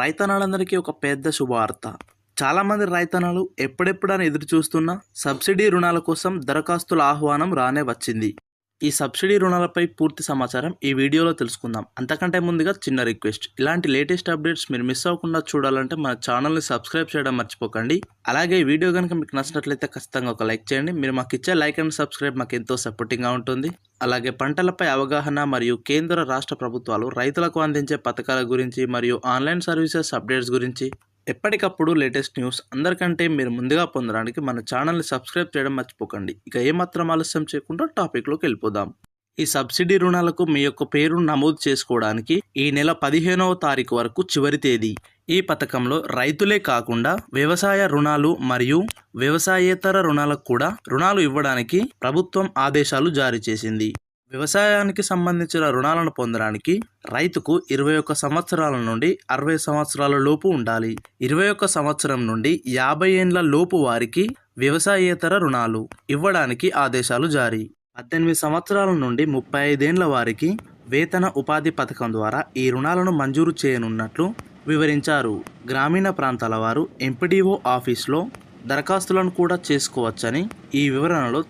రైతనాలందరికీ ఒక పెద్ద శుభవార్త. చాలామంది రైతనాలు ఎప్పుడెప్పుడని ఎదురు చూస్తున్న సబ్సిడీ రుణాల కోసం దరఖాస్తుల ఆహ్వానం రానే వచ్చింది. ఈ సబ్సిడీ రుణాలపై పూర్తి సమాచారం ఈ వీడియోలో తెలుసుకుందాం. అంతకంటే ముందుగా చిన్న రిక్వెస్ట్. ఇలాంటి లేటెస్ట్ అప్డేట్స్ మీరు మిస్ అవ్వకుండా చూడాలంటే మన ఛానల్ని సబ్స్క్రైబ్ చేయడం మర్చిపోకండి. అలాగే ఈ వీడియో కనుక మీకు నచ్చినట్లయితే ఖచ్చితంగా ఒక లైక్ చేయండి. మీరు మాకు ఇచ్చే లైక్ అండ్ సబ్స్క్రైబ్ మాకు ఎంతో సపోర్టింగ్గా ఉంటుంది. అలాగే పంటలపై అవగాహన మరియు కేంద్ర రాష్ట్ర ప్రభుత్వాలు రైతులకు అందించే పథకాల గురించి మరియు ఆన్లైన్ సర్వీసెస్ అప్డేట్స్ గురించి ఎప్పటికప్పుడు లేటెస్ట్ న్యూస్ అందరికంటే మీరు ముందుగా పొందడానికి మన ఛానల్ని సబ్స్క్రైబ్ చేయడం మర్చిపోకండి. ఇక ఏమాత్రం ఆలస్యం చేయకుండా టాపిక్లోకి వెళ్ళిపోదాం. ఈ సబ్సిడీ రుణాలకు మీ యొక్క పేరు నమోదు చేసుకోవడానికి ఈ నెల పదిహేనవ తారీఖు వరకు చివరి తేదీ. ఈ పథకంలో రైతులే కాకుండా వ్యవసాయ రుణాలు మరియు వ్యవసాయేతర రుణాలకు కూడా రుణాలు ఇవ్వడానికి ప్రభుత్వం ఆదేశాలు జారీ చేసింది. వ్యవసాయానికి సంబంధించిన రుణాలను పొందడానికి రైతుకు ఇరవై ఒక్క సంవత్సరాల నుండి అరవై సంవత్సరాల లోపు ఉండాలి. ఇరవై ఒక్క సంవత్సరం నుండి యాభై ఏండ్ల లోపు వారికి వ్యవసాయేతర రుణాలు ఇవ్వడానికి ఆదేశాలు జారీ. పద్దెనిమిది సంవత్సరాల నుండి ముప్పై ఐదేండ్ల వారికి వేతన ఉపాధి పథకం ద్వారా ఈ రుణాలను మంజూరు చేయనున్నట్లు వివరించారు. గ్రామీణ ప్రాంతాల వారు ఎంపీడీఓ ఆఫీస్లో దరఖాస్తులను కూడా చేసుకోవచ్చని ఈ వివరణలో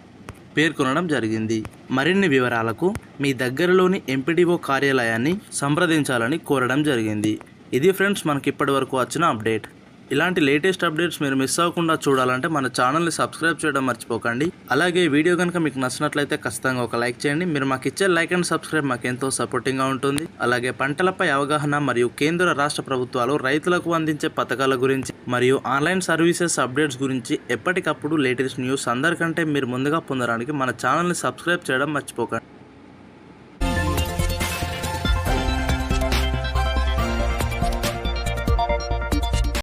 పేర్కొనడం జరిగింది. మరిన్ని వివరాలకు మీ దగ్గరలోని ఎంపీడీఓ కార్యాలయాన్ని సంప్రదించాలని కోరడం జరిగింది. ఇది ఫ్రెండ్స్ మనకి ఇప్పటి వరకు వచ్చిన అప్డేట్. ఇలాంటి లేటెస్ట్ అప్డేట్స్ మీరు మిస్ అవ్వకుండా చూడాలంటే మన ఛానల్ని సబ్స్క్రైబ్ చేయడం మర్చిపోకండి. అలాగే వీడియో కనుక మీకు నచ్చినట్లయితే ఖచ్చితంగా ఒక లైక్ చేయండి. మీరు మాకు ఇచ్చే లైక్ అండ్ సబ్స్క్రైబ్ మాకు ఎంతో సపోర్టింగ్గా ఉంటుంది. అలాగే పంటలపై అవగాహన మరియు కేంద్ర రాష్ట్ర ప్రభుత్వాలు రైతులకు అందించే పథకాల గురించి మరియు ఆన్లైన్ సర్వీసెస్ అప్డేట్స్ గురించి ఎప్పటికప్పుడు లేటెస్ట్ న్యూస్ అందరికంటే మీరు ముందుగా పొందడానికి మన ఛానల్ని సబ్స్క్రైబ్ చేయడం మర్చిపోకండి.